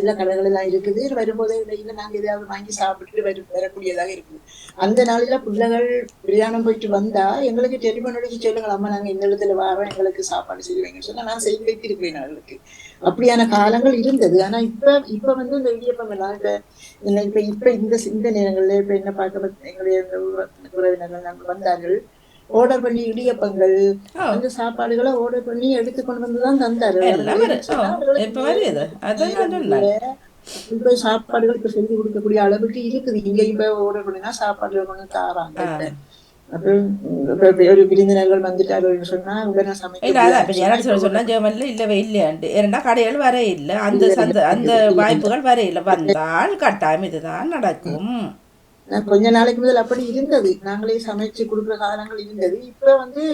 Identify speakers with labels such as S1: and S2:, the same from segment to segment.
S1: எல்லா கடைகள் எல்லாம் இருக்குது. வரும்போதே இடையில நாங்க எதையாவது வாங்கி சாப்பிட்டுட்டு வரு வரக்கூடியதாக இருக்குது. அந்த நாளில பிள்ளைகள் பிரயாணம் போயிட்டு வந்தா எங்களுக்கு டெலிபோன் அடிச்சு சொல்லுங்கள் அம்மா நாங்க இந்த இடத்துல வரோம் எங்களுக்கு சாப்பாடு செய்வீங்கன்னு சொன்னா நான் செய்து வைத்திருக்கிறேன் அவர்களுக்கு அப்படியான காலங்கள் இருந்தது. ஆனா இப்ப இப்ப வந்து இந்த இடியப்பம் எல்லாம் இப்ப இப்ப இந்த இந்த நேரங்கள்ல இப்ப என்ன பார்க்க எங்களுடைய உறவினர்கள் நாங்கள் வந்தார்கள். ஆர்டர் பண்ணி இடியப்பங்கள்
S2: ஓ.
S1: அந்த சாப்பாடுகளை ஆர்டர் பண்ணி எடுத்து கொண்டு வந்து தான் தந்தாரு.
S2: ஓ, இப்ப
S1: சாப்பாடுகள் இப்ப செஞ்சு கொடுக்கக்கூடிய அளவுக்கு இருக்குது. இங்க இப்ப ஆர்டர் பண்ணினா சாப்பாடுகள் கொண்டு தாராங்க ஒரு விருந்தினர்கள் வந்துட்டார்கள் சொன்னா உடனே சமைக்க
S2: சொன்னா ஜெர்மன்ல இல்லவே இல்லையாண்டு. ஏன்னா கடைகள் வர இல்ல அந்த அந்த வாய்ப்புகள் வர இல்ல வந்தால் கட்டாயம் இதுதான் நடக்கும்.
S1: கொஞ்ச நாளைக்கு முதல் அப்படி இருந்தது. நாங்களே சமைச்சு கொடுக்குற காலங்கள் இருந்தது. இப்ப வந்து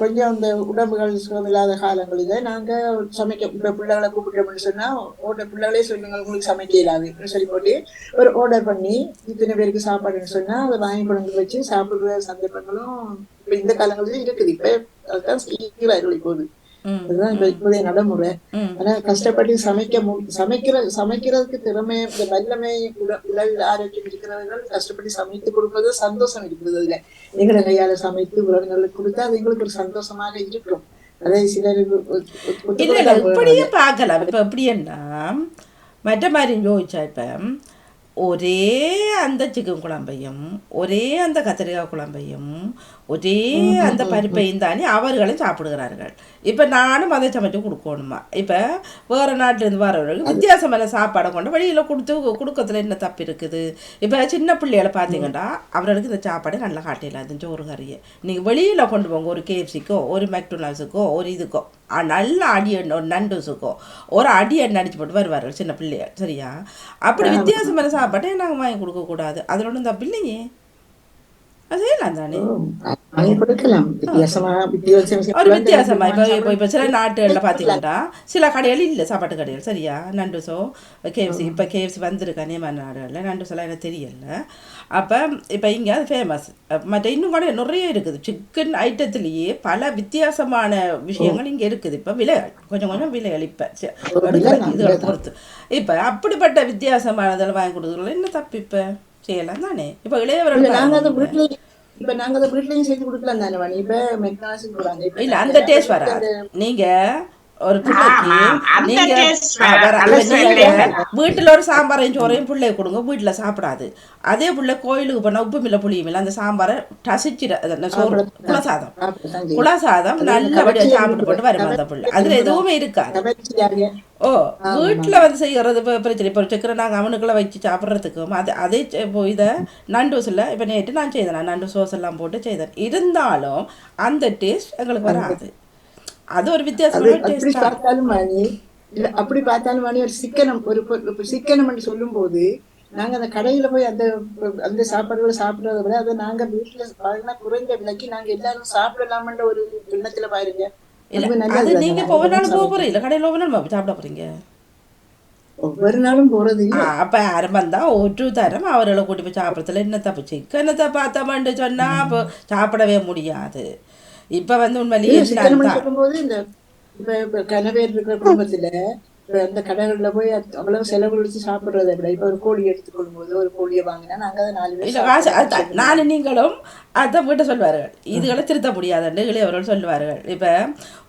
S1: கொஞ்சம் அந்த உடம்புகள் சுகமில்லாத காலங்களில் நாங்க சமைக்க இப்ப பிள்ளைகளை கூப்பிட்டோம்னு சொன்னா ஓர்டர் பிள்ளைகளே சொல்லுங்க உங்களுக்கு சமைக்க இயலாது சொல்லி போட்டு ஒரு ஆர்டர் பண்ணி இத்தனை பேருக்கு சாப்பாடுன்னு சொன்னா அதை வாங்கி கொண்டு வச்சு சாப்பிடுற சந்தர்ப்பங்களும் இப்ப இந்த காலங்களில இருக்குது. இப்ப அதுதான் செய்கிறார்கள் இப்போது. அதுதான் இப்ப இப்போதைய நடைமுறை. ஆனா கஷ்டப்பட்டு சமைக்க சமைக்கிற சமைக்கிறதுக்கு திறமை இந்த வல்லமை உட- உடல் ஆரோக்கியம் இருக்கிறவர்கள் கஷ்டப்பட்டு சமைத்து கொடுப்பது சந்தோஷம் இருக்குது அதுல. எங்களை கையால சமைத்து உறவினர்களுக்கு கொடுத்தா அது எங்களுக்கு ஒரு சந்தோஷமாக இருக்கும். அதை
S2: இல்ல இல்ல இப்படியே பார்க்கலாம். இப்ப எப்படின்னா மற்ற மாதிரி யோசிச்சா இப்ப ஒரே அந்த சிக்கன் குழம்பையும் ஒரே அந்த கத்திரிக்காய் குழம்பையும் ஒரே அந்த பருப்பையும் தானே அவர்களும் சாப்பிடுகிறார்கள். இப்ப நானும் அதை சமைச்சு கொடுக்கணுமா? இப்ப வேற நாட்டுல இருந்து வரவர்களுக்கு வித்தியாசமான சாப்பாடை கொண்டு வெளியில கொடுத்து கொடுக்கறதுல என்ன தப்பு இருக்குது? இப்ப சின்ன பிள்ளைகளை பார்த்தீங்கன்னா அவர்களுக்கு இந்த சாப்பாடு நல்லா காட்டிடலாம். இந்த சோறு கறியை. நீங்க வெளியில கொண்டு போங்க ஒரு கேஎஃப்சிக்கோ ஒரு மெக்டொனால்ஸுக்கோ ஒரு இதுக்கோ. நல்ல அடி ஒரு நண்டுஸுக்கோ ஒரு அடி எண்ணெய் அடிச்சு போட்டு வருவார்கள் சின்ன பிள்ளைய. சரியா? அப்படி வித்தியாசமான சாப்பாட்டை நாங்கள் வாங்கி கொடுக்கக்கூடாது. அதில் ஒன்றும் தப்பு இல்லையே அது செய்யலாம் தானே ஒரு வித்தியாசமா இப்போ இப்போ இப்போ சில நாட்டுகளில் பார்த்தீங்கன்னா சில கடைகள் இல்லை சாப்பாட்டு கடைகள் சரியா நண்டுஸோ கேஎஃப்சி இப்போ கேஎஃப்சி வந்திருக்கா நாடுகளில் நண்டுஸ் எல்லாம் எனக்கு தெரியல அப்போ இப்போ இங்கே அது ஃபேமஸ் மற்ற இன்னும் கடை நிறைய இருக்குது சிக்கன் ஐட்டத்துலேயே பல வித்தியாசமான விஷயங்கள் இங்கே இருக்குது இப்போ விலைகள் கொஞ்சம் கொஞ்சம் விலைகள் இப்போ இதுகளை பொறுத்து இப்போ அப்படிப்பட்ட வித்தியாசமானதில் வாங்கி கொடுக்குறதுல என்ன தப்பு இப்போ செய்யலாம் தானே இப்போ இளையவர்கள்
S1: இப்ப நாங்க அதை வீட்லயும் செஞ்சு கொடுக்கலாம் தானே வாணி இப்ப மெக்னாஸ் சொல்றாங்க இப்ப
S2: இல்ல அந்த டேஸ்ட் வராது. நீங்க ஒரு நீங்க நீங்க. வீட்டுல ஒரு சாம்பாரையும் சோறையும் பிள்ளை கொடுங்க வீட்டுல சாப்பிடாது அதே புள்ள கோயிலுக்கு போனா உப்பு மில்ல புளியும் இல்ல அந்த சாம்பாரை என்ன சோறு குலசாதம். குலசாதம் நல்லபடியா சாப்பிட்டு போட்டு வரும் அந்த புள்ள அதுல எதுவுமே இருக்காது ஓ வீட்டுல வந்து செய்யறது பிரச்சனை இப்போ சக்கரை நாங்கள் அவனுக்குள்ள வச்சு சாப்பிட்றதுக்கும் அது அதே இதை நண்டூஸில் இப்போ நேற்று நான் செய்தேன் நண்டு சோஸ் எல்லாம் போட்டு செய்தேன் இருந்தாலும் அந்த டேஸ்ட் எங்களுக்கு வராது அது ஒரு தான்
S1: பார்த்தாலும் மணி இல்ல அப்படி பார்த்தாலும் மணி ஒரு சிக்கனம் ஒரு சிக்கனம் சொல்லும் போது நாங்க அந்த கடையில போய் அந்த அந்த சாப்பாடுகளை சாப்பிடுறத விட அதை நாங்க வீட்டுல பாருங்கன்னா குறைந்த விலைக்கு நாங்க எல்லாரும் சாப்பிடலாம்ன்ற ஒரு எண்ணத்துல பாருங்க. அது
S2: நீங்க ஒவ்வொரு நாளும் போக போறீங்க? இல்லை கடையில் ஒவ்வொரு நாளும் சாப்பிட போறீங்க?
S1: ஒவ்வொரு நாளும் போறது
S2: அப்ப யாரும் வந்தா ஒரு தரம் அவர்களை கூட்டி போய் சாப்பிட்றதுல என்ன தப்பு சிக்கனத்தை பார்த்தோம்னு சொன்னா அப்போ சாப்பிடவே முடியாது. இப்ப வந்து உண்மையிலேயே
S1: சிக்கனம்
S2: தான்
S1: சொல்லும் போது இந்த கணவர் இருக்கிற குடும்பத்துல அந்த கடைகள்ல போய் அது அவ்வளவு செலவழிச்சு சாப்பிடுறதை விட இப்ப ஒரு கோழி எடுத்துக்கொள்ளும் போது ஒரு கோழியை வாங்கினா நாங்க அதை நாலு பேர்
S2: நானும் நீங்களும் அதான் வீட்டை சொல்லுவார்கள் இதுகளை திருத்த முடியாதுன்னு இளையவர்கள் சொல்லுவார்கள் இப்போ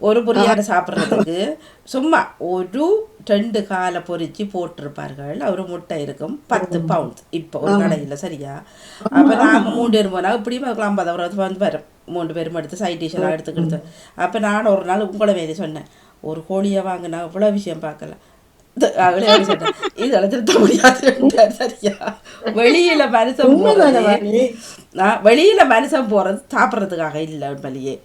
S2: ஒரு பொரியாடை சாப்பிட்றதுக்கு சும்மா ஒரு ரெண்டு காலை பொரிச்சு போட்டிருப்பார்கள். ஒரு முட்டை இருக்கும் பத்து பவுண்ட் இப்போ ஒரு கடையில் சரியா? அப்போ நாங்கள் மூணு பேர் போனால் இப்படியும் ஐம்பது ரூபா வந்து வரும். மூணு பேரும் எடுத்து சைட் டிஷ் எல்லாம் எடுத்துக்கிட்டு அப்போ நான் ஒரு நாள் உங்களை வேலை சொன்னேன். ஒரு கோழியை வாங்கினா இவ்வளோ விஷயம் பார்க்கல. இது- அவளே அப்படி சொன்னா, இதெல்லாம் திருத்த முடியாது சரியா? வெளியில மனுஷன் போறது. வெளியில மனுஷன் போறது சாப்பிட்றதுக்காக இல்லை உண்மையிலேயே.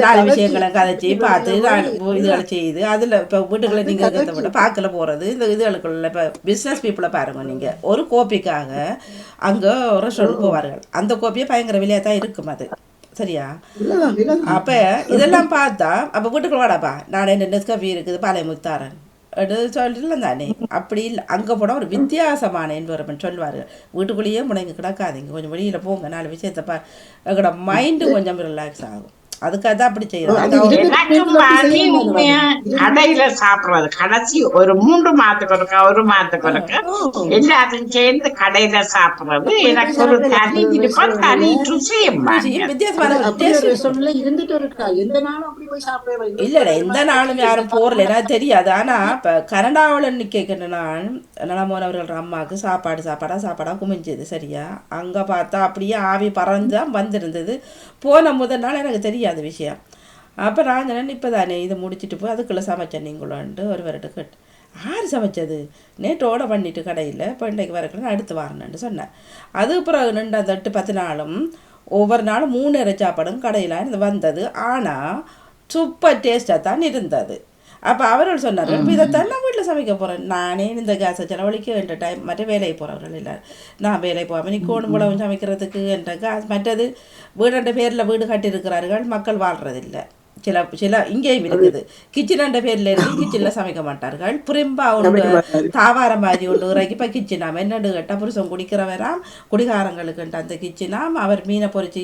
S2: நாலு விஷயங்களை கதைச்சி பார்த்து இதுகளை செய்து அதில் இப்போ வீட்டுக்குள்ள நீங்கள் இருக்கிறத விட பார்க்கல போகிறது இந்த இதுகளுக்குள்ள இப்போ பிஸ்னஸ் பீப்புளை பாருங்க நீங்கள் ஒரு கோப்பிக்காக அங்கே ரெஸ்டாரண்ட் போவார்கள். அந்த கோப்பியே பயங்கர விலையாக தான் இருக்கும் அது. சரியா? அப்போ இதெல்லாம் பார்த்தா அப்போ வீட்டுக்குள்ள வாடாப்பா நான் என்ன நெஸ்கஃபி இருக்குது பாலை முத்தாரன் சொல்லிடல தானே அப்படி இல்லை. அங்கே போனால் ஒரு வித்தியாசமான என்வரன்மெண்ட் சொல்லுவார்கள். வீட்டுக்குள்ளேயே முனைங்க கிடக்காதீங்க. கொஞ்சம் வெளியில் போங்க. நாலு விஷயத்தை பா எங்களோட மைண்டு கொஞ்சம் ரிலாக்ஸ் ஆகும். அதுக்காக தான் அப்படி
S3: உண்மையா கடையில சாப்பிடுறது. கடைசி ஒரு மூன்று மாதத்துக்கு ஒருக்கா ஒரு மாதத்துக்கு ஒருக்கா எல்லாத்தையும் சேர்ந்து கடையில சாப்பிடுறது. எனக்கு ஒரு தனி விருப்பம் தனி ருசியும்
S1: இருக்கா. எந்த நாளும் அப்படி போய் சாப்பிடவே இல்லை.
S2: இல்ல எந்த நாளும் யாரும் போறல. எனக்கு தெரியாது. ஆனா இப்ப கனடாவில் நிற்கின்ற நான் நலமோனவர்கள் அம்மாவுக்கு சாப்பாடு சாப்பாடா சாப்பாடா குமிஞ்சது. சரியா? அங்க பார்த்தா அப்படியே ஆவி பறந்து தான் வந்திருந்தது. போன முதல் நாள் எனக்கு தெரியாத. விஷயம். அப்போ நான் சொன்னேன் இப்போ தானே இதை முடிச்சுட்டு போய் அதுக்குள்ளே சமைச்சேன் நீங்களும்ட்டு ஒருவர்கிட்ட வருட கேட்டு. யார் சமைச்சது? நேற்று ஓட பண்ணிட்டு கடையில் இப்போ இன்றைக்கு வரக்கணும் அடுத்து வரணுன்னு சொன்னேன். அது பிறகு ரெண்டு அந்த எட்டு பத்து நாளும் ஒவ்வொரு நாளும் மூணு நேர சாப்பாடும் கடையில் இருந்து வந்தது. ஆனால் சூப்பர் டேஸ்ட்டாக தான் இருந்தது. அப்போ அவர்கள் சொன்னார்கள் இப்போ இதைத்தான் நான் வீட்டில் சமைக்க போகிறேன் நானே இந்த கேஸை செலவழிக்க என்ற டைம் மற்ற வேலைக்கு போகிறவர்கள் இல்லை. நான் வேலைக்கு போகாமல் நிக்கோணும் குழம்பு சமைக்கிறதுக்கு என்ற காசு மற்றது வீடுன்ற பேரில் வீடு கட்டியிருக்கிறார்கள் மக்கள் வாழ்றதில்லை. சில சில இங்கேயும் இருக்குது. கிச்சன் பேரில் இருக்கு கிச்சனில் சமைக்க மாட்டார்கள். புரிம்பா ஒன்று தாவார மாதிரி ஒன்று இறக்கி இப்போ கிச்சனாம் என்னண்டு கேட்டால் புருஷன் குடிக்கிறவராம் குடிகாரங்களுக்குன்ட்டு அந்த கிச்சனாம் அவர் மீனை பொறிச்சு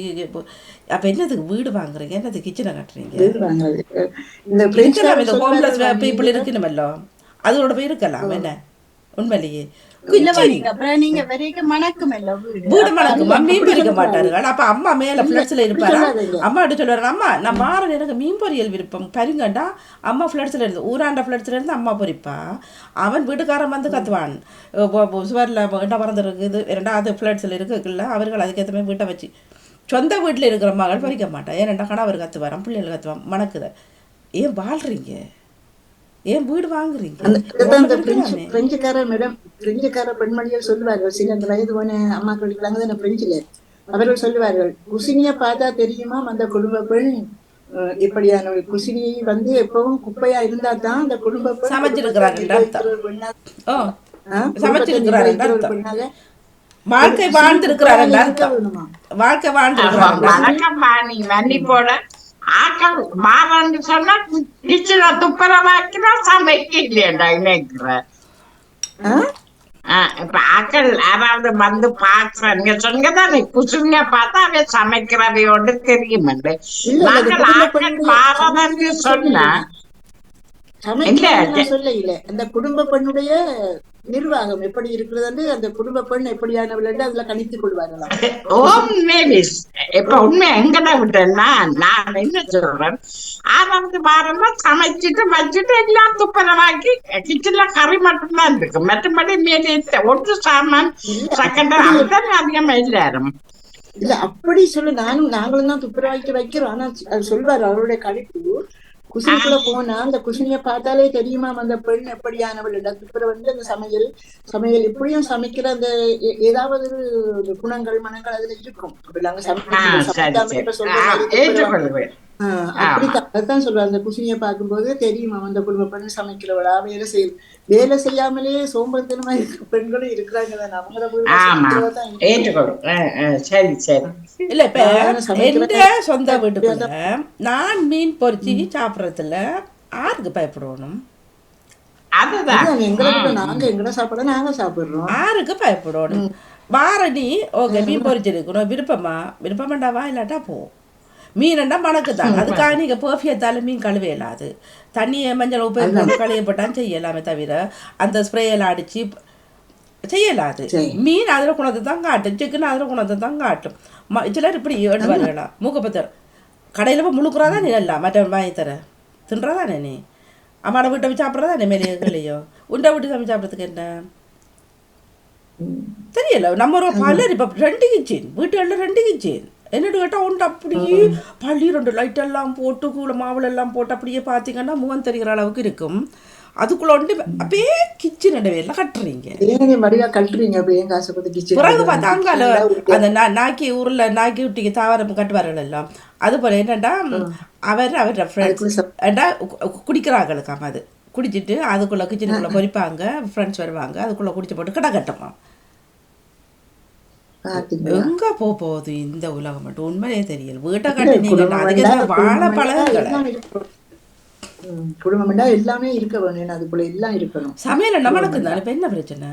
S2: அப்போ என்னதுக்கு வீடு வாங்குறீங்க? என்னது கிச்சனை கட்டுறீங்க.
S1: இந்த
S2: ஹோம்லெஸ் பீப்புள் இருக்கணுமல்லோ அதோட போய் இருக்கலாம். என்ன? உண்மையிலேயே.
S4: இல்ல நீங்க அப்புறம் நீங்க வரைக்கும் மணக்கும் இல்ல வீடு.
S2: வீடு மணக்குமா மீன் பொரிக்க மாட்டார்கள் அப்ப அம்மா மேல பிளட்ஸ்ல இருப்பாரா. அம்மா அப்படி சொல்லுவாரு. அம்மா நான் மாறன் எனக்கு மீன் பொரியல் விருப்பம். பருங்கண்டா அம்மா ஃப்ளட்ஸ்ல இருந்து ஊராண்ட ஃப்ளட்ஸ்ல இருந்து அம்மா பொரிப்பா அவன் வீட்டுக்காரன் வந்து கத்துவான். சுவரில் இடம் பறந்துருக்குது ரெண்டாவது ஃப்ளட்ஸில் இருக்குல்ல அவர்கள் அதுக்கேற்ற மாதிரி வீட்டை வச்சு. சொந்த வீட்டில் இருக்கிற மகள் பொரிக்க மாட்டான் ஏன் ரெண்டா கணவர் கத்துவாரான் பிள்ளைகள் கத்துவான் மணக்குத ஏன் வாழ்றீங்க? ஏன் வீடு வாங்குறீங்க.
S1: பிரெஞ்சுக்கார மேடம் பிரெஞ்சுக்கார பெண்மணிகள் சொல்லுவார்கள் சில அந்த வயது போன அம்மாக்கள் இருக்கிறாங்க தானே பிரெஞ்சுல அவர்கள் சொல்லுவார்கள் குசினிய பார்த்தா தெரியுமா அந்த குடும்ப பெண் இப்படியான ஒரு குசினி வந்து எப்பவும் குப்பையா இருந்தா தான் அந்த குடும்ப பெண். பெண்ணாக
S2: வாழ்க்கை
S1: வேணுமா?
S2: வாழ்க்கை
S3: பாணி மன்னிப்போட ஆக்கள் மாறன்னு சொன்னா கிச்சன துப்புரவாக்கினா சமைக்க இல்லையடா?
S1: ஆ,
S3: இப்ப ஆக்கள் யாராவது வந்து பாக்குறாங்க சொன்னதானே குசுங்க பார்த்தா அவன் சமைக்கிறவையோடு தெரியுமண்டு நாங்கள் ஆக்கள் பாரதன்னு சொன்னா இல்ல
S1: அந்த குடும்ப பெண்ணுடைய நிர்வாகம் எப்படி இருக்கிறது அந்த குடும்ப பெண் எப்படியானவள் என்று அதுல கணித்துக் கொள்வார்களாம்
S3: ஓம் நேவிஸ் இப்ப உண்மை எங்கட விட்டேன்னா நான் என்ன சொல்றேன்? ஆறாவது வாரமா சமைச்சிட்டு வச்சுட்டு எல்லாம் துப்புரவாக்கி கிச்சன்ல கறி மட்டும்தான் இருக்கு. மற்றபடி மீதி ஒன்று சாமான் சக்கரை அதுதான் அதிகமா இல்லாரும்
S1: இல்ல அப்படி சொல்லு நானும் நாங்களும் தான் துப்புரவாக்கி வைக்கிறோம். ஆனா சொல்வாரு அவருடைய கழிப்பு குசினிக்குள்ள போனா அந்த குசினிய பார்த்தாலே தெரியுமா அந்த பெண் எப்படியானவள். துப்புரவு வந்து அந்த சமையல் சமையல் எப்படியும் சமைக்கிற அந்த ஏதாவது குணங்கள் மனங்கள் அதுல இருக்கும். அப்படி நாங்க
S3: ஆ,
S1: அப்படித்தான். அதான் சொல்றாங்க அந்த குசினிய பார்க்கும்போது தெரியுமா. அந்த குடும்ப பெண் சமைக்கிறவளா வேலை செய்ய வேலை செய்யாமலேயே சோம்பேறித்தனமா இருக்க பெண்களும் இருக்கிறாங்க அவங்கள
S3: சரி சரி.
S2: இல்ல இப்ப. எந்த சொந்த வீட்டுக்குள்ள நான் மீன் பொரிச்சு சாப்பிடறதுல யாருக்கு பயப்படணும்
S3: அதுதான்.
S1: அதான் எங்களை நாங்க எங்கட சாப்பாட நாங்க சாப்பிடுறோம்.
S2: யாருக்கு பயப்படணும் வாரணி ஓகே மீன் பொரிச்சிருக்கணும் விருப்பமா? விருப்பமாண்டாவா இல்லாட்டா போ. மீனண்டா மணக்குதான் அதுக்காக நீங்க பர்ஃபியத்தால மீன் கழுவ இயலாது தண்ணியை மஞ்சள் உப்பு போட்டு கழுவப்பட்டான் செய்யலாமே தவிர அந்த ஸ்ப்ரே எல்லாம் அடிச்சு செய்யலாது மீன் அதில் குணத்தை தான் காட்டும் சிக்கன் அதில் குணத்தை தான் காட்டும் ம சிலர் இப்படி வரலாம் மூக்கப்பத்தர் கடையில் போய் முழுக்குறதா நீ நல்லா மற்றவன் வாங்கி தர தின்றதானே நீ அம்மாட வீட்டை போய் சாப்பிட்றதா மேலே இல்லையோ உண்டை வீட்டு சமைச்சு சாப்பிட்றதுக்கு என்ன தெரியல நம்ம ஒரு பலர் இப்போ ரெண்டு கிச்சன் வீட்டுகளில் ரெண்டு கிச்சன் என்னட்டு கேட்டால் உண்டு அப்படியே பள்ளி ரெண்டு லைட் எல்லாம் போட்டு கூட மாவுல எல்லாம் போட்டு அப்படியே பார்த்தீங்கன்னா முகம் தெரிகிற அளவுக்கு இருக்கும். அதுக்குள்ள உண்டு அப்படியே கிச்சன் எல்லாம் கட்டுறீங்க.
S1: கட்டுறீங்க
S2: பிறகு பார்த்தா அங்கால அந்த நா- நாக்கி ஊர்ல நாக்கி விட்டிக்கு தாவரம் கட்டுவார்கள் எல்லாம் அது போல என்னடா அவர் அவரோட ஃப்ரெண்ட்ஸ் குடிக்கிறாங்களுக்காம அது. குடிச்சிட்டு அதுக்குள்ள கிச்சனுக்குள்ள பொரிப்பாங்க ஃப்ரெண்ட்ஸ் வருவாங்க அதுக்குள்ள குடிச்சு போட்டு கடை
S1: பாத்தீங்களா
S2: எங்க போக போகுது இந்த உலகம் மட்டும்? உண்மையே தெரியல. வீட்டை கட்டினீங்கன்னா அதுக்கு என்ன வாழ பழகுகளை
S1: எல்லாம் இருக்கணும். ம், குடும்பம் என்றா எல்லாமே இருக்க வேணும். அதுக்குள்ள எல்லாம் இருக்கணும்.
S2: சமையல் நம்மளுக்கு தான் இப்ப என்ன பிரச்சனை?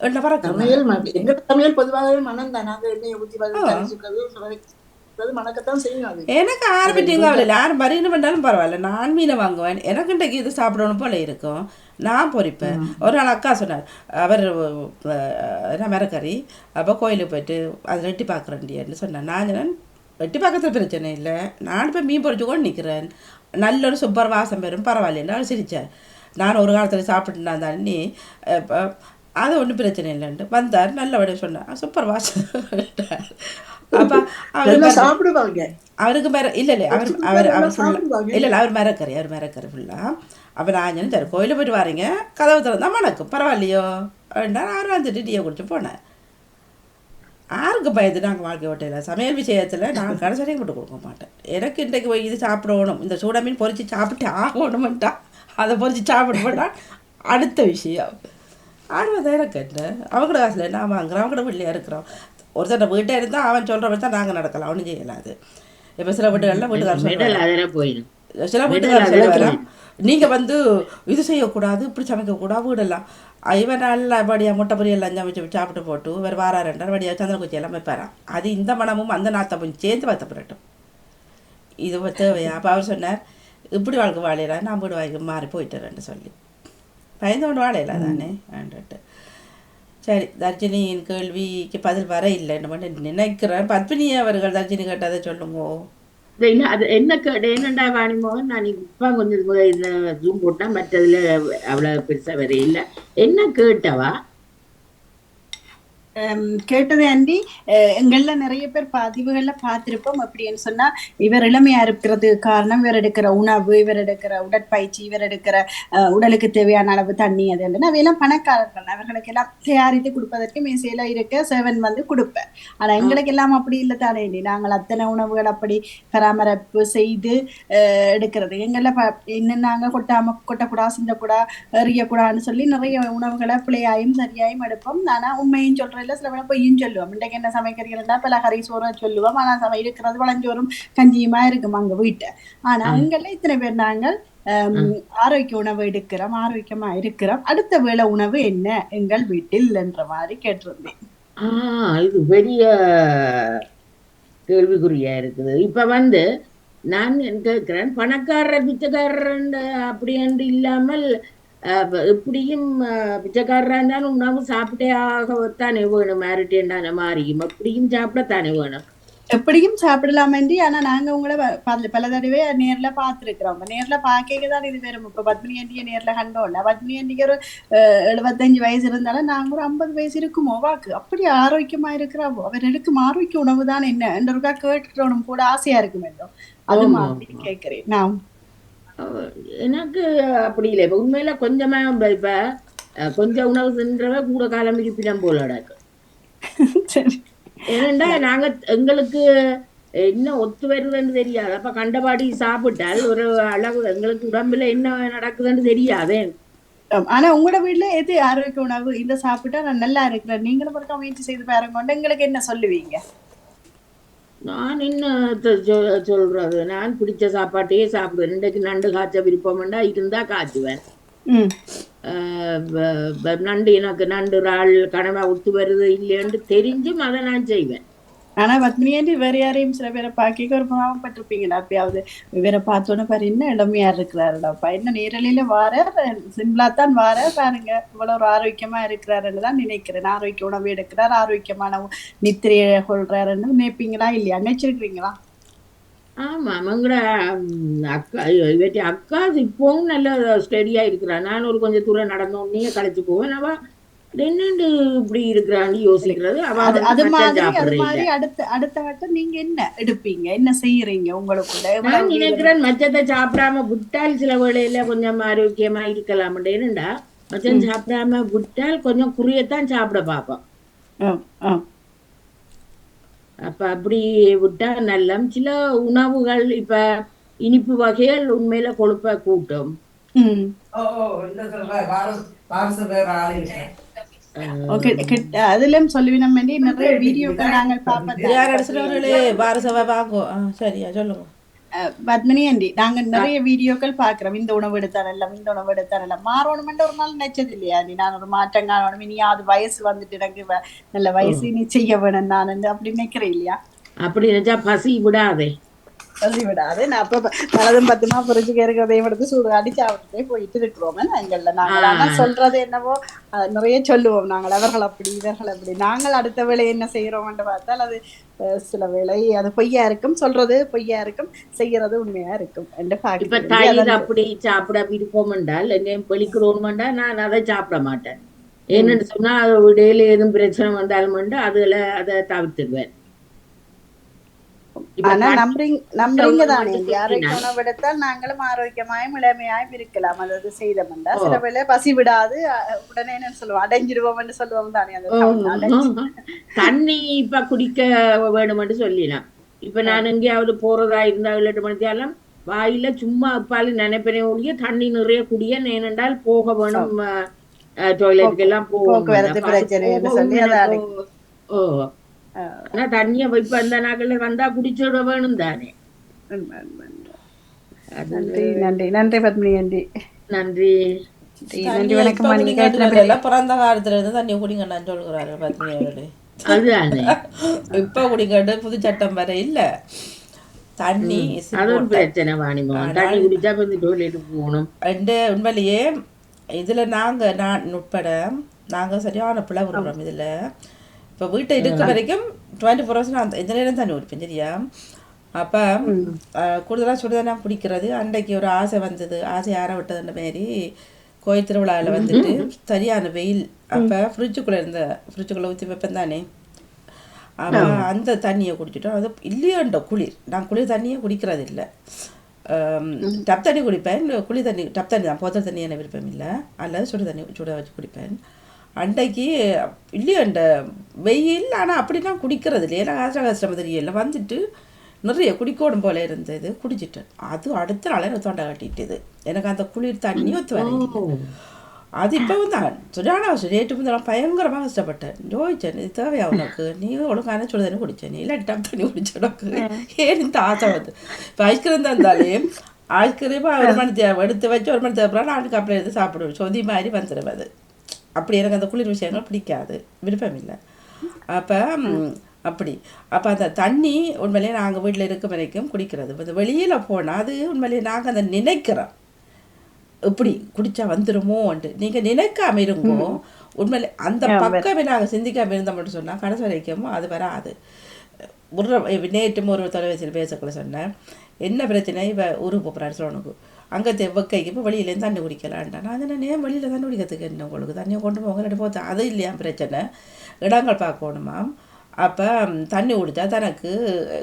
S2: என்ன
S1: சமையல் எங்க சமையல் பொதுவாகவே மனம் தான் நாங்க எண்ணெயை அரைச்சுக்கிறது, சுவை- இருக்கிறது மணக்கத்தான் செய்யும் அது.
S2: எனக்கு ஆரம்பிட்டீங்க அவள் யாரும் வரணும் பண்ணாலும் பரவாயில்ல. நான் மீனை வாங்குவேன். எனக்கு இன்றைக்கு இது சாப்பிடணும் போல இருக்கும். நான் பொரிப்பேன் ஒரு நாள் அக்கா சொன்னார் அவர் என்ன மரக்கறி? அப்போ கோயிலுக்கு போயிட்டு அதை வெட்டி பார்க்குறேன்டின்னு சொன்னேன் நான் சொன்னேன் வெட்டி பார்க்கறது பிரச்சனை இல்லை. நான் இப்போ மீன் பொரிச்சு கொண்டு நிற்கிறேன் நல்ல ஒரு சூப்பர் வாசம் பெறும். பரவாயில்லைன்னு அவர் சிரித்தார் நான் ஒரு காலத்தில் சாப்பிட்டு நான் தண்ணி அது ஒன்றும் பிரச்சனை இல்லைன்ட்டு வந்தார். நல்லபடியாக சொன்னார். சூப்பர் வாசம். அப்போ அவர்
S1: எல்லாம் சாப்பிடுவாங்க.
S2: அவருக்கு மேர இல்லை இல்லை அவர் அவர் அவர் ஃபுல்லாக. இல்லை இல்லை அவர் மரக்கறி அவர் மரக்கறி ஃபுல்லாக அப்போ நான் சொன்னேன் சரி கோயிலில் போயிட்டு வரீங்க கதவு திறந்தா மணக்கும் பரவாயில்லையோ அப்படின்னா அவர் வந்துட்டு டீயை குடிச்சு போனேன். யாருக்கு பயந்து நாங்கள் வாழ்க்கை ஓட்டையில் சமையல் விஷயத்தில் நான் கடைசரையும் போட்டு கொடுக்க மாட்டேன். எனக்கு இன்றைக்கு போய் இது சாப்பிடணும் இந்த சூட மீன் பொரிச்சு சாப்பிட்டு ஆகணுமெண்டா அதை பொரிச்சு சாப்பிட மாட்டான் அடுத்த விஷயம். ஆடுவதை எனக்கு என்ன அவங்களோட காசில் நான் வாங்குறோம் அவங்களோட வீட்டில் இருக்கிறோம் ஒருத்தர் வீட்டை இருந்தால் அவன் சொல்கிற தான் நாங்கள் நடக்கலாம். ஒன்றும் செய்யலாது இப்போ சில வீட்டுகளில் வீட்டுக்காரர் சில வீட்டுக்காரர் சொல்லுவாராம் நீங்கள் வந்து இது செய்யக்கூடாது இப்படி சமைக்கக்கூடாது வீடெல்லாம். இவன் நல்ல வடியாக முட்டை பொரியல் சமைச்சு சாப்பிட்டு போட்டு வேறு வாரா ரெண்டாம் வடியாக சந்திரகுச்சி எல்லாம் வைப்பாராம். அது இந்த மனமும் அந்த நாத்தமும் சேர்ந்து வைத்தப்படட்டும் இது ஒரு தேவையா? அப்போ அவர் சொன்னார் இப்படி வாழ்க்கை வாழையில நான் வீடு வாங்கி மாறி போயிட்டுறேன்னு சொல்லி. பயந்தோண்டு வாழையில தானே? ஆண்டுட்டு சரி தர்ஜினியின் கேள்விக்கு பதில் வர இல்லைன்னு மட்டும் நினைக்கிறேன் பத்மினி அவர்கள் தர்ஜினி கேட்டதை சொல்லுங்க.
S5: என்ன அது என்ன கேடு? என்னண்டா வாணிமோகன் நான் இப்போ கொஞ்சம் இந்த ஜூம் போட்டால் மற்றதுல அவ்வளோ பெருசாக வேற இல்லை. என்ன கேட்டவா?
S4: கேட்டது அஹ், எங்கள்ல நிறைய பேர் பதிவுகள்ல பார்த்திருப்போம். அப்படின்னு சொன்னா இவர் இளமையா இருக்கிறது காரணம் இவர் எடுக்கிற உணவு இவர் எடுக்கிற உடற்பயிற்சி இவர் எடுக்கிற உடலுக்கு தேவையான அளவு தண்ணி அது எல்லாம் அவையெல்லாம் பணக்காரர்கள். அவர்களுக்கு எல்லாம் தயாரித்து கொடுப்பதற்கு மேசையில இருக்க சேவன் வந்து கொடுப்பேன். ஆனா எங்களுக்கு எல்லாம் அப்படி இல்லை தானே. நாங்கள் அத்தனை உணவுகள் அப்படி பராமரிப்பு செய்து எடுக்கிறது. எங்கள்ல ப- இன்னும் நாங்க கொட்டாம கொட்டக்கூடா சிந்தக்கூடா எறியக்கூடாதுன்னு சொல்லி நிறைய உணவுகளை பிள்ளையாயும் சரியாயும் எடுப்போம். ஆனா உண்மையும் சொல்றதுல சில வேலை பொய்யும் சொல்லுவோம் இன்றைக்கு என்ன சமைக்கிறீங்கன்னா பல கறி சோறு சொல்லுவோம் ஆனா சமை இருக்கிறது வளஞ்சோறும் கஞ்சியுமா இருக்கும் அங்க வீட்டை ஆனா அங்கெல்லாம் இத்தனை பேர் நாங்கள் ஆரோக்கிய உணவு எடுக்கிறோம் ஆரோக்கியமா இருக்கிறோம் அடுத்த வேளை உணவு என்ன எங்கள் வீட்டில் என்ற மாதிரி கேட்டிருந்தேன்
S5: ஆஹ் இது பெரிய கேள்விக்குறியா இருக்குது இப்ப வந்து நான் கேட்கிறேன் பணக்காரர் பிச்சைக்காரர் அப்படி என்று இல்லாமல் எப்படியும் பிச்சைக்காரரா இருந்தாலும் உணவு சாப்பிட்டே ஆகத்தானே வேணும் மேரிட்டேண்டான மாறியும். அப்படியும் சாப்பிடத்தானே வேணும்.
S4: எப்படியும் சாப்பிடலாமேண்டி ஆனா நாங்க உங்களை பல தடவை நேர்ல பார்த்திருக்கிறோம். நேர்ல பார்க்க தான் இது வரும் இப்ப பத்மினி ஆண்டிய நேர்ல கண்டோம்ல பத்மினி ஆண்டிக்கு ஒரு எழுபத்தஞ்சு வயசு இருந்தாலும் நாங்க ஒரு ஐம்பது வயசு இருக்குமோ? வாக்கு. அப்படி ஆரோக்கியமா இருக்கிறாவோ? அவர் எடுக்கும் ஆரோக்கிய உணவு தான் என்ன? என்றொருக்கா கேட்டுட்டோம் கூட ஆசையா இருக்கும் என்றும் அது மாதிரி கேட்கிறேன். நான்
S5: எனக்கு அப்படி இல்லை. இப்ப உண்மையில கொஞ்சமா இப்ப- கொஞ்சம் உணவு தின்றவ கூட காலம் இருப்பிடம் போல
S4: சரி.
S5: ஏனெண்டா நாங்க எங்களுக்கு என்ன ஒத்து வருதுன்னு தெரியாது. அப்ப கண்டபாடி சாப்பிட்டால் ஒரு அளவு எங்களுக்கு உடம்புல என்ன நடக்குதுன்னு தெரியாதே.
S4: ஆனா உங்களோட வீட்ல எது ஆரோக்கிய உணவு? இந்த சாப்பிட்டா நான் நல்லா இருக்கிறேன். நீங்களும் ஒருக்கா முயற்சி செய்து பாருங்க. எங்களுக்கு என்ன சொல்லுவீங்க?
S5: நான் என்ன சொல்றது? நான் பிடிச்ச சாப்பாட்டையே சாப்பிடுவேன். இன்றைக்கு நண்டு காய்ச்ச விருப்பம்டா இருந்தா காய்ச்சுவேன். நண்டு எனக்கு நண்டு இறால் கனவா ஒத்து வருது இல்லைன்னு தெரிஞ்சும் அதை நான் செய்வேன்.
S4: ஆனா பத்மினியாண்டி வேற யாரையும் சில பேரை பார்க்க ஒரு பாவப்பட்டிருப்பீங்களா அப்பயாவது இவரை பார்த்தோன்னு பாரு என்ன இளமையா இருக்கிறாருடாப்பா. என்ன நேரலையில வார சிம்பிளா தான் வார பாருங்க. இவ்வளவு ஒரு ஆரோக்கியமா இருக்கிறாருன்னு தான் நினைக்கிறேன். ஆரோக்கிய உணவு எடுக்கிறார் ஆரோக்கியமான உ- நித்திரையை கொள்றாருன்னு நினைப்பீங்களா இல்லையா? நினைச்சிருக்கீங்களா
S5: ஆமா அவங்கள அக்கா இவற்றி அக்கா இப்பவும் நல்ல ஸ்டெடியா இருக்கிறா. நான் ஒரு கொஞ்சம் தூரம் நடந்தோடனே கலைச்சு போவேன் அவ என்னண்டு இப்படி இருக்கிறான்னு யோசிக்கிறது? அவ
S4: அது
S5: வந்து
S4: அது
S5: மச்சான்
S4: மாதிரி அது
S5: சாப்பிடுறீங்க
S4: மாதிரி அடுத்த அடுத்த வட்டம் நீங்க என்ன எடுப்பீங்க? என்ன செய்யறீங்க உங்களுக்குள்ள?
S5: நான்
S4: எவ்வளவு வீரம்
S5: நினைக்கிறேன் மச்சத்தை சாப்பிடாம விட்டால் சில வேளையில கொஞ்சம் ஆரோக்கியமா இருக்கலாம். ஏனண்டா மச்சம் சாப்பிடாம விட்டால் கொஞ்சம் குறியத்தான் சாப்பிட பார்ப்போம். அப்ப அப்படி விட்டா நல்லம். சில உணவுகள் இப்ப இனிப்பு வகைகள் உண்மையில கொழுப்ப கூட்டும்.
S2: அடிச்சிட்டவர்களே பாரசவா வாங்கும் ஆ சரியா சொல்லுங்க.
S4: அஹ் பத்மினி ஆண்டி நாங்க நிறைய வீடியோக்கள் பாக்குறோம் இந்த உணவு எடுத்தாரெல்லாம் இந்த உணவு எடுத்தாரெல்லாம் மாறணுமென்ற ஒரு நாள் நினைச்சது இல்லையா நீ நான் ஒரு மாற்றம் காணணும். இனி அது வயசு வந்துட்டு எனக்கு நல்ல வயசு நீ செய்ய வேணும் நான் அப்படி நினைக்கிறேன் இல்லையா?
S5: அப்படி நினைச்சா பசி விடாதே.
S4: சொல்லி விடாது நான் அப்ப மனதும் பத்துமா புரிஞ்சுக்க இருக்கிறதையும் எடுத்து சூடு அடிச்சு அவர்கிட்டே போயிட்டு இருக்கிறோம் எங்கள்ல நாங்கள் ஆனா சொல்றது என்னவோ நிறைய சொல்லுவோம். நாங்கள் அவர்கள் அப்படி இவர்கள் அப்படி. நாங்கள் அடுத்த வேலை என்ன செய்யறோம்னு பார்த்தால் அது சில வேளை அது பொய்யா இருக்கும். சொல்றது பொய்யா இருக்கும். செய்யறது உண்மையா இருக்கும்.
S5: இப்ப தயிர் அப்படி சாப்பிட விருப்பம் என்றால் எங்கேயும் வெளிக்கிறோம்டா நான் அதை சாப்பிட மாட்டேன். ஏன்னு சொன்னா அது இடையில எதுவும் பிரச்சனை வந்தாலும் வந்து அதுல அதை தவிர்த்துடுவேன்.
S4: ஆனா நம்புறீங்க நம்புறீங்க தானே.
S5: குடிக்கலாம்.
S4: உணவு எடுத்தால் நாங்களும் ஆரோக்கியமாயும் இளமையாயும் இருக்கலாம். அதாவது செய்தோம்டா சில வேளை பசி விடாது உடனே என்ன சொல்லுவோம். அடைஞ்சிடுவோம்னு சொல்லுவோம் தானே. அந்த
S5: தண்ணி இப்ப குடிக்க வேணும்னு சொல்லிடலாம். இப்ப நான் எங்கேயாவது போறதா இருந்தா இல்லாட்டு மணித்தாலும் வாயில சும்மா அப்பால நினைப்பேனே ஒழிய தண்ணி நிறைய குடிய ஏனென்றால் போக வேணும் டாய்லெட்டுக்கு எல்லாம் போகணும். ஆனா தண்ணிய இப்ப அந்த நாட்கள்ல வந்தா குடிச்சிட வேணும் தானே
S4: நன்றி நன்றி நன்றி பத்மினி நன்றி
S5: நன்றி
S4: நன்றி, வணக்கம்
S2: பிறந்த காலத்துல இருந்து தண்ணி சொல்கிறாரு பத்மினியோட
S5: அதுதானே
S2: இப்ப குடிக்கட்டு புது சட்டம் வர இல்ல தண்ணி is
S5: அது ஒரு
S2: important.
S5: பிரச்சனை வாணிமோகன் தண்ணி குடிச்சா இப்ப இந்த டாய்லெட்டுக்கு போகணும்
S2: ரெண்டு உண்மையிலேயே இதுல நாங்க நான் உட்பட நாங்க சரியான பிள்ளை விடுறோம் இதுல இப்ப வீட்டை இருக்க வரைக்கும் டுவெண்ட்டி ஃபோர் ஹவர்ஸ் நான் இந்த நேரம் தண்ணி குடிப்பேன் சரியா அப்ப அஹ், கூடுதலா சுடுதண்ணா குடிக்கிறது அன்றைக்கு ஒரு ஆசை வந்தது ஆசை ஆற விட்டதுன்ற மாரி கோயில் திருவிழாவில் வந்துட்டு சரியான வெயில் அப்ப ஃப்ரிட்ஜுக்குள்ள இருந்த ஃப்ரிட்ஜுக்குள்ள ஊற்றி வைப்பேன் தானே அப்ப அந்த தண்ணியை குடிச்சிட்டோம் அது இல்லையோண்ட குளிர் நான் குளிர் தண்ணியே குடிக்கிறது இல்லை டப் தண்ணி குடிப்பேன் குளிர் தண்ணி டப் தண்ணி தான் போத்தல் தண்ணி எனக்கு விருப்பம் இல்லை அல்லது சுடு தண்ணி சுட வச்சு குடிப்பேன் அன்றைக்கு இல்லையோண்ட வெயில் ஆனால் அப்படின்னா குடிக்கிறது இல்லை ஏன்னா கஷ்ட கஷ்டம் தெரியல வந்துட்டு நிறைய குடிக்கோடும் போல இருந்தது. குடிச்சிட்டேன். அது அடுத்த நாளே எனக்கு தொண்டை கட்டிட்டுது. எனக்கு அந்த குளிர் தண்ணி ஒத்து அது இப்பவும் தான் சரியான நேற்று முந்தெல்லாம் பயங்கரமாக கஷ்டப்பட்டேன். யோசிச்சேன் இது தேவையா உனக்கு? நீ ஒழுங்கான சுடு தண்ணி குடிச்சேன் நீ இல்லாட்டி தண்ணி குடிச்ச உனக்கு. ஏன் இந்த ஆசை வந்து இப்போ ஐஸ்கிரீம் தந்தாலே ஐஸ்கிரீம் ஒரு மணி தேவை எடுத்து வச்சு ஒரு மணி தேவை நாளைக்கு அப்புறம் எடுத்து சாப்பிடுவேன். சொதி மாதிரி வந்துடும் அது. அப்படி எனக்கு அந்த குளிர் விஷயங்கள் பிடிக்காது. விருப்பம் இல்லை அப்போ அப்படி. அப்போ அந்த தண்ணி உண்மையிலேயே நாங்கள் வீட்டில் இருக்க வரைக்கும் குடிக்கிறது. இப்போ வெளியில் போனால் அது உண்மையிலேயே நாங்கள் அதை நினைக்கிறோம். இப்படி குடிச்சா வந்துருமோன்ட்டு நீங்க நினைக்காம இருங்கோ. உண்மையிலே அந்த பக்கமே நாங்க சிந்திக்காம இருந்தோம்னு சொன்னா கடைசி வரைக்கும் அது வராது. ஒரு நேற்றும் ஒரு தொலைபேசியில் பேசக்குள்ள சொன்னேன். என்ன பிரச்சனை? இவ ஊருக்கு போகிறாரு சோனுக்கு. அங்கே வெக்கைக்கு இப்போ வெளியிலேருந்து தண்ணி குடிக்கலான்டா நான் என்ன ஏன் வெளியில் தண்ணி குடிக்கிறதுக்கு என்ன உங்களுக்கு? தண்ணியை கொண்டு போங்க ரெண்டு போதும் அது இல்லையா பிரச்சனை? இடங்கள் பார்க்கணுமாம் அப்போ தண்ணி குடித்தா தனக்கு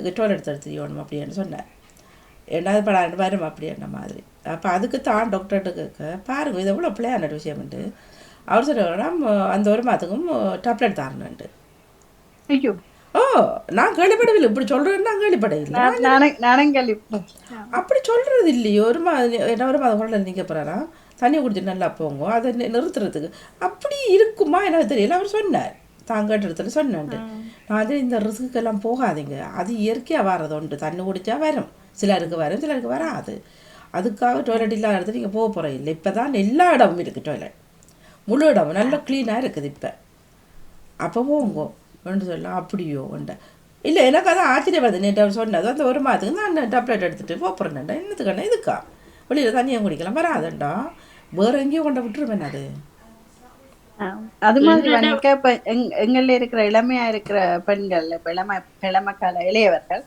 S2: கிட்டோர் எடுத்து தெரியணும் அப்படின்னு சொன்னேன் ரெண்டாவது படம் வரும் அப்படின்ற மாதிரி. அப்போ அதுக்கு தான் டாக்டர்கிட்ட கேட்க பாருங்கள் இது எவ்வளோ பிள்ளையான விஷயம்ண்டு அவர் சொல்லுவாங்கன்னா அந்த ஒரு மாதத்துக்கும் டேப்லெட் தரணுண்டு
S4: ஐயோ.
S2: ஓ நான் கேள்விப்படவில்லை. இப்படி சொல்கிறேன்னு நான் கேள்விப்படவில்லை.
S4: நான் நானே நானும் கேள்வி
S2: அப்படி சொல்கிறது இல்லையோ ஒரு என்ன ஒரு மாதம் கூட நிற்க போகிறாரா தண்ணி குடிச்சு நல்லா போங்க. அதை நிறுத்துறதுக்கு. அப்படி இருக்குமா? எனக்கு தெரியல. அவர் சொன்னார். தான் கேட்ட இடத்துல சொன்னான்ட்டு. நான் அது இந்த ரிஸ்க்குக்கெல்லாம் போகாதீங்க. அது இயற்கையாக வர்றது உண்டு. தண்ணி குடிச்சா வரும். சிலருக்கு வரும் சிலருக்கு வராது. அதுக்காக டாய்லெட் இல்லாத இடத்துல நீங்கள் போக போகிற இல்லை இப்போ தான் எல்லா இடமும் இருக்குது டாய்லெட் முழு இடமும். நல்லா க்ளீனாக இருக்குது இப்போ. அப்போ போங்கோ. ஒன்று சொல்லலாம். அப்படியோ ஒன்றை இல்லை எனக்கு அதான் ஆச்சரியம் வருது நேற்று அவர் சொன்னது அந்த ஒரு மாதத்துக்கு நான் டப்ளெட் எடுத்துகிட்டு போகிறேன்டா என்னத்துக்கண்ணா இதுக்கா? வெளியில் தண்ணியை குடிக்கலாம் வராதண்டா. வேறு எங்கேயோ கொண்டு விட்டுருவேன் அது.
S4: அது மாதிரி வனிக்கா இப்ப எங்- எங்கள்ல இருக்கிற இளமையா இருக்கிற பெண்கள் இப்ப இளம இளம கால இளையவர்கள்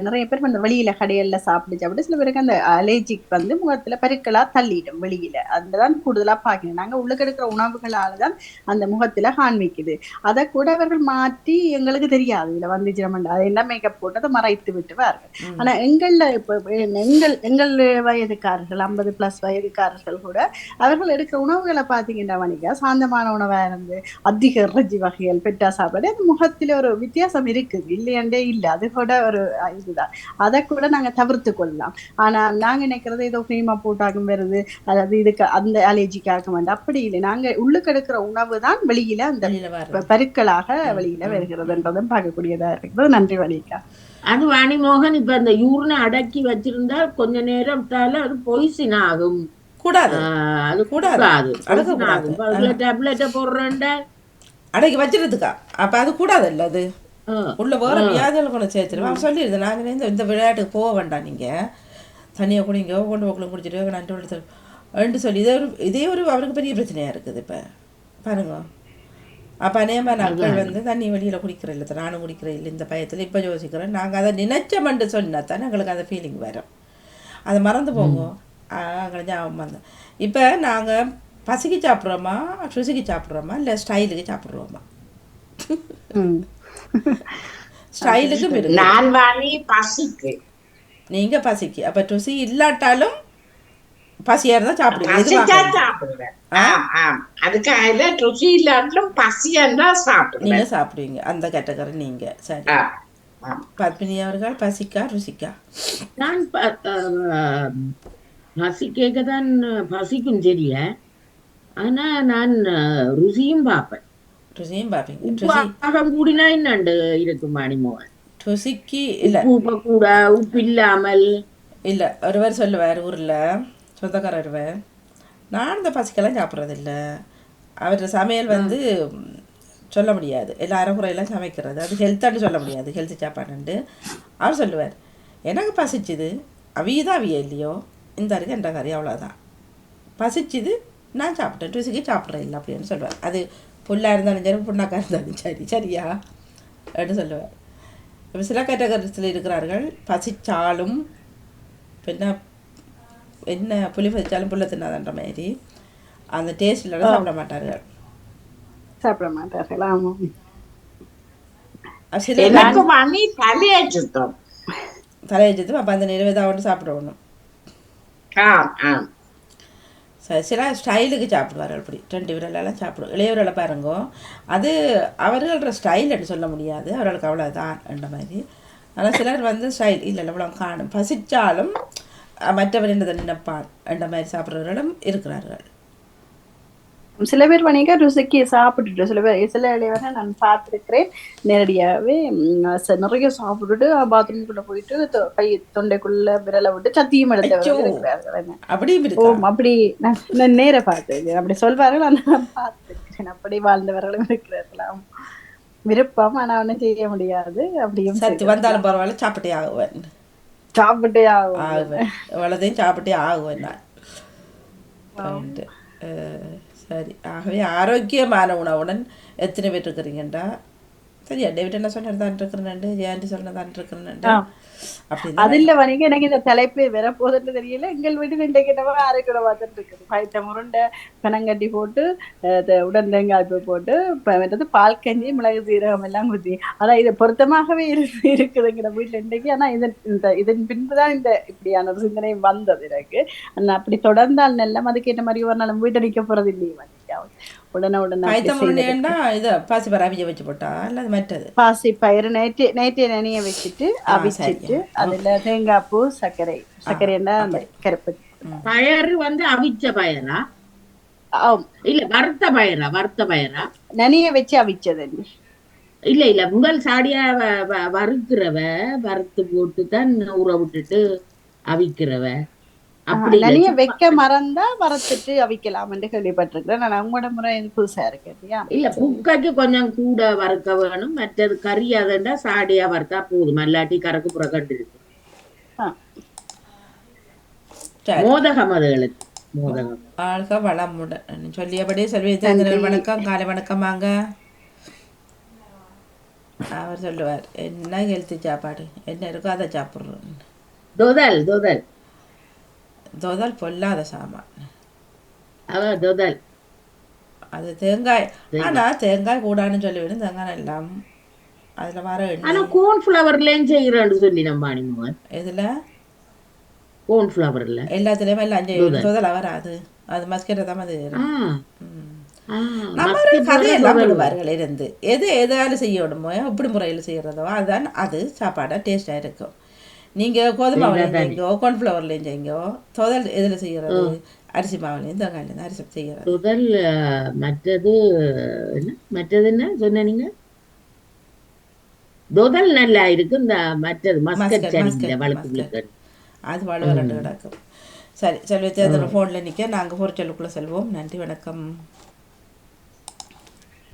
S4: நிறைய பேர் இந்த வெளியில கடைகள்ல சாப்பிட்டு சாப்பிட்டு சில பேருக்கு அந்த அலர்ஜிக் வந்து முகத்துல பருக்களா தள்ளிடும் வெளியில. அதுதான் கூடுதலா பாக்கணும் நாங்க உள்ளுக்கு எடுக்கிற உணவுகளால தான் அந்த முகத்துல காண்பிக்குது. அதை கூட அவர்கள் மாற்றி எங்களுக்கு தெரியாது. இதுல வந்துச்சு நம்ம அதை எல்லாம் மேக்கப் போட்டு அதை மறைத்து விட்டுவார்கள். ஆனா எங்கள்ல இப்ப எங்கள் எங்கள் வயதுக்காரர்கள் ஐம்பது பிளஸ் வயதுக்காரர்கள் கூட அவர்கள் எடுக்கிற உணவுகளை பார்த்தீங்கன்னா வணிகா சாந்தமான உணவா இருந்து அதிக இறைச்சி வகைகள் பெட்டா சாப்பாடு அது முகத்துல ஒரு வித்தியாசம் இருக்குது. இல்லையண்டே இல்லை. அது கூட ஒரு இதுதான். அதை கூட நாங்க தவிர்த்து கொள்ளலாம். ஆனா நாங்க நினைக்கிறது ஏதோ கிரீமா போட்டாகும் வருது. அதாவது இதுக்கு அந்த அலர்ஜிக்காக வேண்டாம். அப்படி இல்லை. நாங்க உள்ளுக்கு எடுக்கிற உணவு தான் வெளியில அந்த பருக்களாக வெளியில வருகிறதுன்றதும் பார்க்கக்கூடியதா இருக்குது நன்றி வணிகா
S5: அது வாணிமோகன் இப்ப அந்த யூரினை அடக்கி வச்சிருந்தா கொஞ்ச நேரத்தால அது பொய்சின் ஆகும்.
S2: கூடாது
S5: அது
S2: கூடாது.
S5: கூடாது
S2: அடக்க
S5: poison ஆகும்.
S2: கூடாது.
S5: அதுல டேப்லெட்டை போடுறேன்டா
S2: அடக்கி வச்சிருதுக்கா அப்போ அது கூடாது இல்லை அது உள்ள வேற வியாதிகள் கொண்டு சேர்த்துருவோம் அவன் நாங்கள் இந்த இந்த விளையாட்டுக்கு போக வேண்டாம் நீங்கள் தண்ணியை குடிங்க கொண்டு போக்கலும் குடிச்சிட்டு நண்டு எடுத்து ரெண்டு சொல்லி இதே ஒரு இதே ஒரு அவருக்கு பெரிய பிரச்சனையாக இருக்குது இப்போ பாருங்க அப்போ அநேகமாக நாட்கள் வந்து தண்ணி வெளியில் குடிக்கிற இல்லை நானும் குடிக்கிறேன் இல்லை இந்த பயத்தில் இப்போ யோசிக்கிறேன் நாங்கள் அதை நினைச்சமென்று சொன்னா தானே எங்களுக்கு அந்த ஃபீலிங் வரும் அதை மறந்து போங்க அங்கே ஞாபகம் வந்து இப்போ நாங்கள் பசிக்கு சாப்பிட்றோமா ருசிக்கு சாப்பிட்றோமா இல்லை ஸ்டைலுக்கு சாப்பிட்றோமா. ஸ்டைலுக்கும் இருக்கு.
S3: நான் வாணி பசிக்கு.
S2: நீங்கள் பசிக்கு. அப்போ ருசி இல்லாட்டாலும் பசியாக இருந்தால் சாப்பிடுவீங்க
S3: சாப்பிடுவேன். அதுக்காக ருசி இல்லாட்டிலும் பசியா சாப்பிடுவேன்
S2: நீங்கள் சாப்பிடுவீங்க. அந்த கேட்டகரி நீங்கள் சரி. பத்மினி அவர்கள் பசிக்கா ருசிக்கா?
S5: நான் ப- அஹ், பசி கேட்கத்தான் பசிக்கும் சரியா ஆனா நான் ருசியும் பார்ப்பேன்.
S2: ருசியும் ருசி
S5: ஆகம் கூடினா என்னண்டு இருக்கும் மணிமோகன்
S2: ருசிக்கு இல்லை.
S5: உப்பு கூட உப்பு இல்லாமல்.
S2: இல்லை ஒருவர் சொல்லுவார் ஊரில் சொந்தக்காரர் ஒருவர் நான் இந்த பசிக்கெல்லாம் சாப்பிட்றதில்ல. அவர் சமையல் வந்து சொல்ல முடியாது. எல்லா அரைக்குறையெல்லாம் சமைக்கிறது. அது ஹெல்த்தான்னு சொல்ல முடியாது. ஹெல்த்து சாப்பாடுன்ட்டு அவர் சொல்லுவார் எனக்கு பசிச்சுது. அவியதான் அவிய இல்லையோ? இந்த அருக்கு என்ற கறி அவ்வளோதான் பசிச்சுது நான் சாப்பிட்டேன். ருசிக்கு சாப்பிட்றேன் இல்லை அப்படின்னு சொல்லுவார். அது புல்லாக இருந்தாலும் சரி புண்ணாக்கா இருந்தாலும் சரி. சரியா? அப்படின்னு சொல்லுவார். இப்போ சில கேட்டகரிஸில் இருக்கிறார்கள் பசிச்சாலும் பின்ன என்ன புளி பசிச்சாலும் புள்ள தின்னாதன்ற மாதிரி அந்த டேஸ்ட்டில் சாப்பிட மாட்டார்கள்.
S4: சாப்பிட மாட்டார்கள் ஆமாம்
S2: அது சில
S3: எனக்கு வாணி தலையை சுத்தம்
S2: தலையஜத்து அப்போ அந்த நிறுவதாவோடு சாப்பிடணும்
S3: ஆம் ஆம்.
S2: சில ஸ்டைலுக்கு சாப்பிடுவார்கள் அப்படி. ரெண்டு விரலெல்லாம் சாப்பிடும். இளையவர்களை பாருங்க. அது அவர்களோட ஸ்டைல்னு சொல்ல முடியாது. அவர்களுக்கு அவ்வளோதான் என்ற மாதிரி. ஆனால் சிலர் வந்து ஸ்டைல் இல்லை இல்லை இவ்வளோ காணும். பசிச்சாலும் மற்றவர் என்னதை நினைப்பான் என்ற மாதிரி சாப்பிட்றவர்களும் இருக்கிறார்கள்.
S4: சில பேர் பண்ணிக்க ருசிக்கு சாப்பிட்டுட்டு சில பேர் சில இளைவரை நான் பார்த்துருக்கிறேன். நேரடியாகவே நிறைய சாப்பிட்டுட்டு பாத்ரூம்குள்ள போயிட்டு கை தொண்டைக்குள்ள விரலை விட்டு சத்தியம் எடுத்தவர்கள்
S2: ஐயோ.
S4: இருக்கிறார்கள்
S2: அப்படியும்
S4: ஓ
S2: இருக்கு
S4: அப்படி. நான் நேர பார்த்தேன் அப்படி சொல்வார்கள் நான் பார்த்துருக்கிறேன். அப்படி வாழ்ந்தவர்களும் இருக்கிறார்களாம். விருப்பம் ஆனா ஒண்ணும் செய்ய முடியாது. அப்படியும்
S2: சத்து வந்தாலும் பரவாயில்ல சாப்பிட்டே ஆகுவேன்.
S4: சாப்பிட்டே ஆகும்
S2: ஆகுவேன். இவ்வளோதையும் சாப்பிட்டே ஆகுவேன் நான். சரி. ஆகவே ஆரோக்கியமான உணவுடன் எத்தனை பேர் இருக்கிறீங்கண்டா சரியா டேவிட் என்ன சொன்னதான் இருக்கிறேன் ஏன்டி சொன்னதான் இருக்கிறேன் அதுல
S4: அது இல்ல வணிக எனக்கு இந்த தலைப்பு வரப்போகுதுன்னு தெரியல. எங்கள் வீட்டில் இன்றைக்கு என்னவோ அரைக்கூட பார்த்துட்டு இருக்குது. பயிட்ட முருண்டை பனங்கட்டி போட்டு உடன் தேங்காய் போட்டு பால் கஞ்சி மிளகு சீரகம் எல்லாம் குத்தி ஆனா இது பொருத்தமாகவே இருக்கு இருக்குதுங்கிற வீட்டுல இன்றைக்கு. ஆனா இதன் இந்த இதன் பின்புதான் இந்த இப்படியான ஒரு சிந்தனை வந்தது எனக்கு. ஆனா அப்படி தொடர்ந்தால் நல்ல அதுக்கேற்ற மாதிரி ஒரு நாள் வீட்டை நிக்க போறது இல்லையே உடனே உடனே
S2: இது பாசி பராபிஜ வச்சு போட்டா அல்லது மற்றது?
S4: பாசி பயிறு நேற்று நேற்று நனைய வச்சுட்டு அவிச்சிட்டு. அதுல தேங்காய் பூ சர்க்கரை. சர்க்கரைன்னா அந்த கருப்பு.
S5: பயறு வந்து அவிச்ச பயரா? இல்ல வறுத்த பயரா? வறுத்த பயரா?
S4: நனிய வச்சு அவிச்சது
S5: இல்ல இல்ல. முதல் சாடியா வ- வ- வறுக்கிறவ வறுத்து போட்டு தான் ஊற விட்டுட்டு அவிக்கிறவ.
S4: நனிய வைக்க மறந்தா வறுத்துட்டு அவிக்கலாம் என்று கேள்விப்பட்டிருக்கிறேன். நான் உங்களோட முறை புதுசா இருக்கு இல்லையா?
S5: இல்ல புக்கைக்கு கொஞ்சம் கூட வறுக்க வேணும். மற்றது கறி அதண்டா சாடியா வறுத்தா போதும். அல்லாட்டி கறக்கு புறக்கட்டு இருக்கு மோதகம் அதுகளுக்கு மோதகம்.
S2: வாழ்க வளமுடன் சொல்லியபடி செல்வி தேர்ந்தல் வணக்கம். காலை வணக்கம் வாங்க. அவர் சொல்லுவார் என்ன ஹெல்த்தி சாப்பாடு? என்ன இருக்கோ அதை சாப்பிட்றோம்.
S5: தொதல் தொதல்.
S2: தோதல் பொல்லாத சாமான்
S5: தொதல்
S2: அது தேங்காய் ஆனா தேங்காய் கூடான்னு சொல்லி விடும் தேங்காய் எல்லாம் அதுல வர
S5: ஆனா கோன் ஃபிளவர்லயும் செய்யறான்னு சொல்லி நம்ம அனிமோகன்
S2: இதுல
S5: கோன் ஃபிளவர்ல
S2: எல்லாத்துலயுமே எல்லாம் செய்யும் தோதலை வராது அது மஸ்கெட்டை தான் அது நம்ம கதையெல்லாம். விடுவார்கள் இருந்து எது எதால செய்யணுமோ எப்படி முறையில் செய்யறதோ அதுதான் அது சாப்பாடாக டேஸ்டாக இருக்கும் நீங்கள் கோதுமை செய்யுங்கோ கார்ன்ஃப்ளவர்லையும் செய்யுங்கோ தோதல் எதில் செய்யறது? அரிசி மாவுலையும் தேங்காயிலையும் அரிசி செய்யறது.
S5: முதல் அஹ், மற்றது என்ன? மற்றது என்ன சொன்ன நீங்க? தொதல் நல்லா இருக்கு இந்த மற்றது
S2: மஸ்கட்.
S5: புழுக்கன்
S2: அது வலுவலண்டு கிடக்கும். சரி செல்வி தேர்தல் ஃபோனில் நிற்க நாங்கள் பொறிச்சலுக்குள்ளே செல்வோம். நன்றி வணக்கம்.